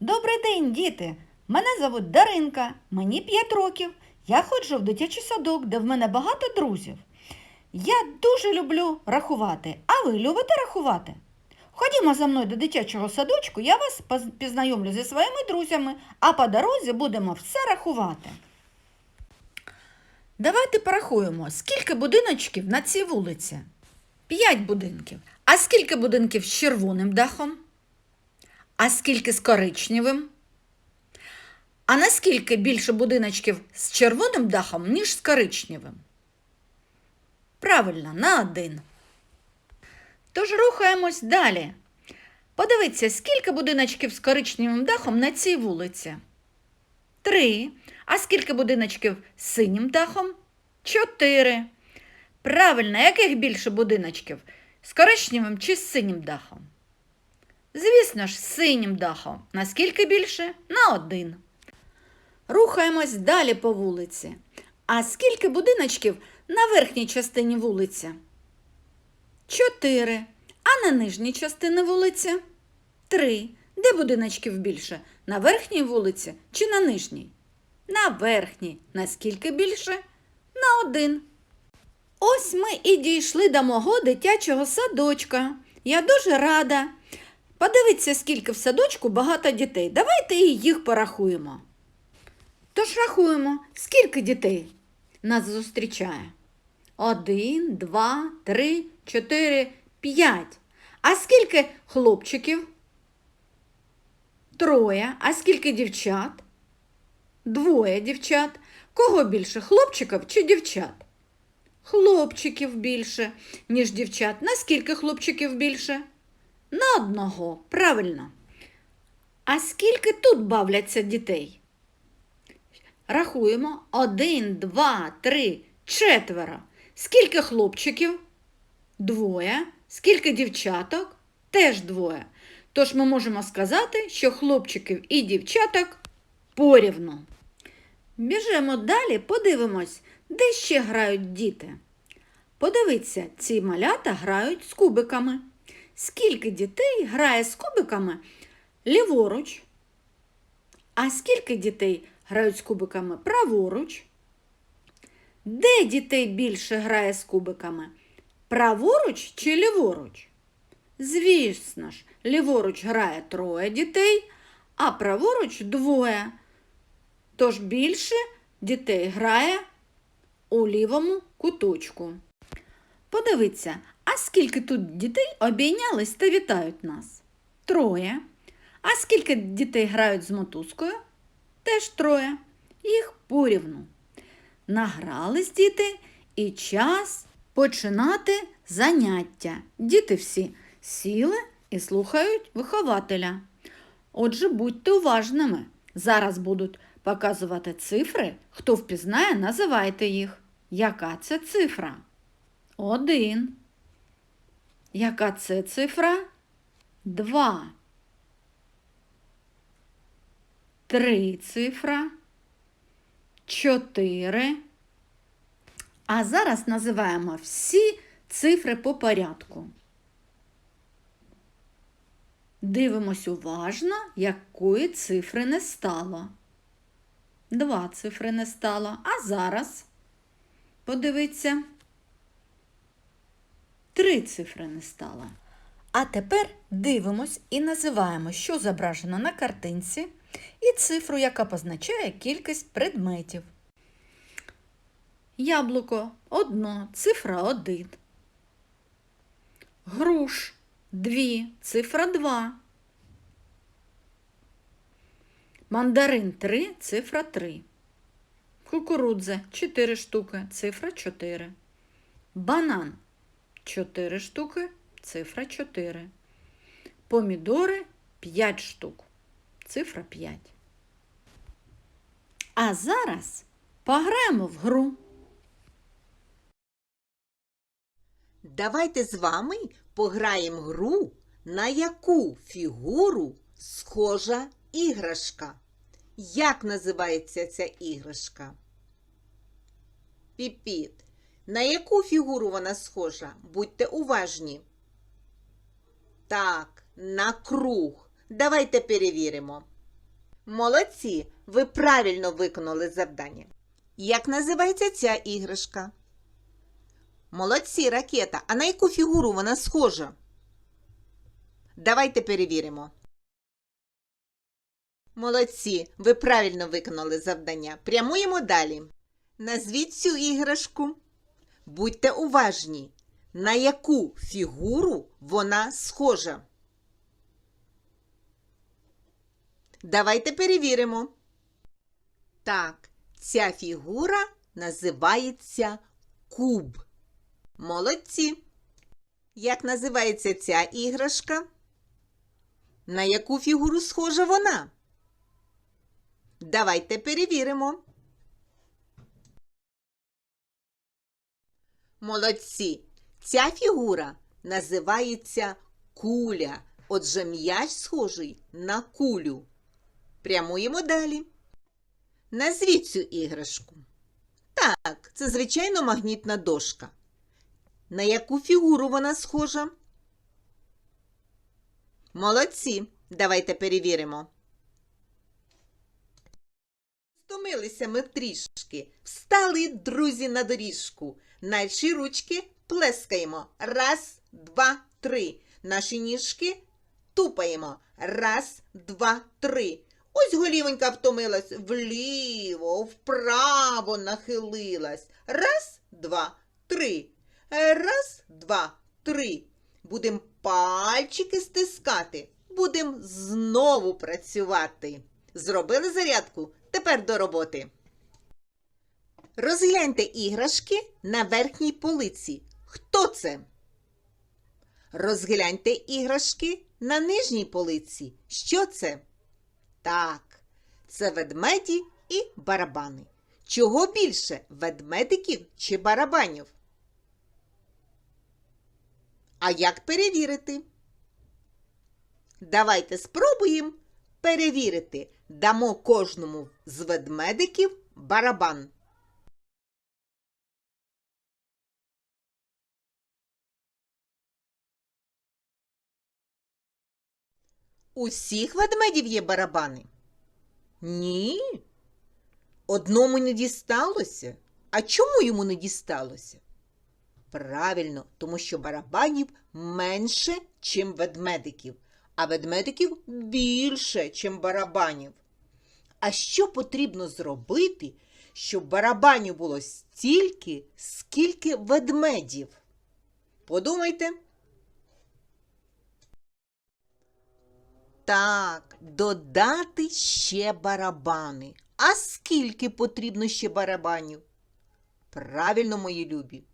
Добрий день, діти! Мене звуть Даринка, мені 5 років. Я ходжу в дитячий садок, де в мене багато друзів. Я дуже люблю рахувати. А ви любите рахувати? Ходімо за мною до дитячого садочку, я вас пізнайомлю зі своїми друзями, а по дорозі будемо все рахувати. Давайте порахуємо, скільки будиночків на цій вулиці? П'ять будинків. А скільки будинків з червоним дахом? А скільки з коричневим? А наскільки більше будиночків з червоним дахом, ніж з коричневим? Правильно, на один. Тож рухаємось далі. Подивіться, скільки будиночків з коричневим дахом на цій вулиці? Три. А скільки будиночків з синім дахом? Чотири. Правильно, яких більше будиночків? З коричневим чи з синім дахом? Звісно ж, синім дахом. Наскільки більше? На один. Рухаємось далі по вулиці. А скільки будиночків на верхній частині вулиці? Чотири. А на нижній частині вулиці? Три. Де будиночків більше? На верхній вулиці чи на нижній? На верхній. Наскільки більше? На один. Ось ми і дійшли до мого дитячого садочка. Я дуже рада. Подивіться, скільки в садочку багато дітей. Давайте їх порахуємо. Тож рахуємо, скільки дітей нас зустрічає. Один, два, три, чотири, п'ять. А скільки хлопчиків? Троє. А скільки дівчат? Двоє дівчат. Кого більше, хлопчиків чи дівчат? Хлопчиків більше, ніж дівчат. Наскільки хлопчиків більше? На одного, правильно. А скільки тут бавляться дітей? Рахуємо. Один, два, три, четверо. Скільки хлопчиків? Двоє. Скільки дівчаток? Теж двоє. Тож ми можемо сказати, що хлопчиків і дівчаток порівну. Біжимо далі, подивимось, де ще грають діти. Подивіться, ці малята грають з кубиками. Скільки дітей грає з кубиками ліворуч? А скільки дітей грають з кубиками праворуч? Де дітей більше грає з кубиками? Праворуч чи ліворуч? Звісно ж, ліворуч грає троє дітей, а праворуч двоє. Тож більше дітей грає у лівому куточку. Подивіться, а скільки тут дітей обійнялись та вітають нас? Троє. А скільки дітей грають з мотузкою? Теж троє. Їх порівну. Награлись діти і час починати заняття. Діти всі сіли і слухають вихователя. Отже, будьте уважними. Зараз будуть показувати цифри. Хто впізнає, називайте їх. Яка це цифра? Один. Яка це цифра? Два. Три цифра. Чотири. А зараз називаємо всі цифри по порядку. Дивимось уважно, якої цифри не стало. Два цифри не стало. А зараз подивіться. Три цифри не стало. А тепер дивимось і називаємо, що зображено на картинці, і цифру, яка позначає кількість предметів. Яблуко одно, цифра один. Груш дві, цифра два. Мандарин три, цифра три. Кукурудза чотири штуки, цифра чотири. Банан чотири штуки, цифра чотири. Помідори п'ять штук, цифра п'ять. А зараз пограємо в гру. Давайте з вами пограємо гру, на яку фігуру схожа іграшка. Як називається ця іграшка? Піпіт. На яку фігуру вона схожа? Будьте уважні. Так, на круг. Давайте перевіримо. Молодці! Ви правильно виконали завдання. Як називається ця іграшка? Молодці, ракета. А на яку фігуру вона схожа? Давайте перевіримо. Молодці, ви правильно виконали завдання. Прямуємо далі. Назвіть цю іграшку. Будьте уважні, на яку фігуру вона схожа. Давайте перевіримо. Так, ця фігура називається куб. Молодці. Як називається ця іграшка? На яку фігуру схожа вона? Давайте перевіримо. Молодці. Ця фігура називається куля. Отже, м'яч схожий на кулю. Прямуємо далі. Назвіть цю іграшку. Так, це звичайно магнітна дошка. На яку фігуру вона схожа? Молодці. Давайте перевіримо. Стомилися ми трішки. Встали, друзі, на доріжку. Наші ручки плескаємо. Раз, два, три. Наші ніжки тупаємо. Раз, два, три. Ось голівонька втомилась вліво, вправо нахилилась. Раз, два, три. Раз, два, три. Будем пальчики стискати. Будем знову працювати. Зробили зарядку? Тепер до роботи. Розгляньте іграшки на верхній полиці. Хто це? Розгляньте іграшки на нижній полиці. Що це? Так, це ведмеді і барабани. Чого більше ведмедиків чи барабанів? А як перевірити? Давайте спробуємо перевірити. Дамо кожному з ведмедиків барабан. Усіх ведмедів є барабани? Ні. Одному не дісталося. А чому йому не дісталося? Правильно, тому що барабанів менше, чим ведмедиків, а ведмедиків більше, чим барабанів. А що потрібно зробити, щоб барабанів було стільки, скільки ведмедів? Подумайте. Так, додати ще барабани. А скільки потрібно ще барабанів? Правильно, мої любі.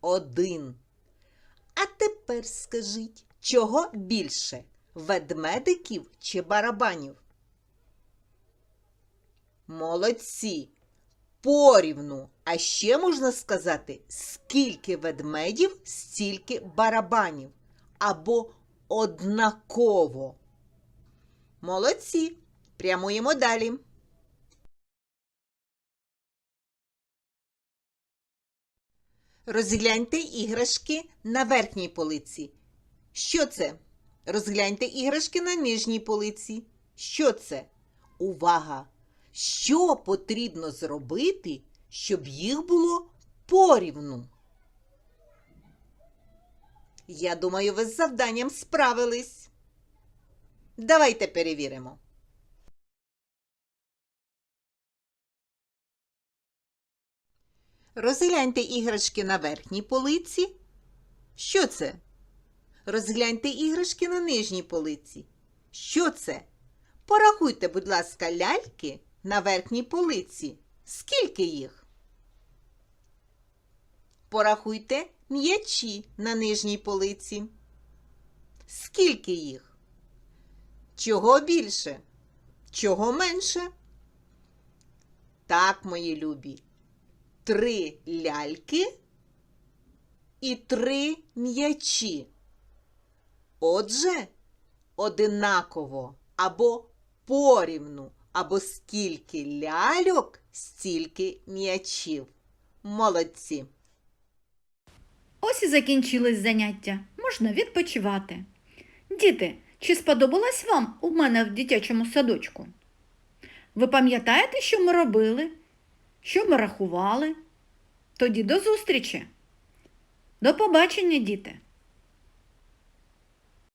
Один. А тепер скажіть, чого більше? Ведмедиків чи барабанів? Молодці. Порівну. А ще можна сказати, скільки ведмедів, стільки барабанів. Або однаково. Молодці. Прямуємо далі. Розгляньте іграшки на верхній полиці. Що це? Розгляньте іграшки на нижній полиці. Що це? Увага! Що потрібно зробити, щоб їх було порівну? Я думаю, ви з завданням справились. Давайте перевіримо. Розгляньте іграшки на верхній полиці. Що це? Розгляньте іграшки на нижній полиці. Що це? Порахуйте, будь ласка, ляльки на верхній полиці. Скільки їх? Порахуйте м'ячі на нижній полиці. Скільки їх? Чого більше? Чого менше? Так, мої любі. Три ляльки і три м'ячі. Отже, одинаково або порівну, або скільки ляльок, стільки м'ячів. Молодці! Ось і закінчилось заняття. Можна відпочивати. Діти, чи сподобалось вам у мене в дитячому садочку? Ви пам'ятаєте, що ми робили? Що ми рахували? Тоді до зустрічі. До побачення, діти!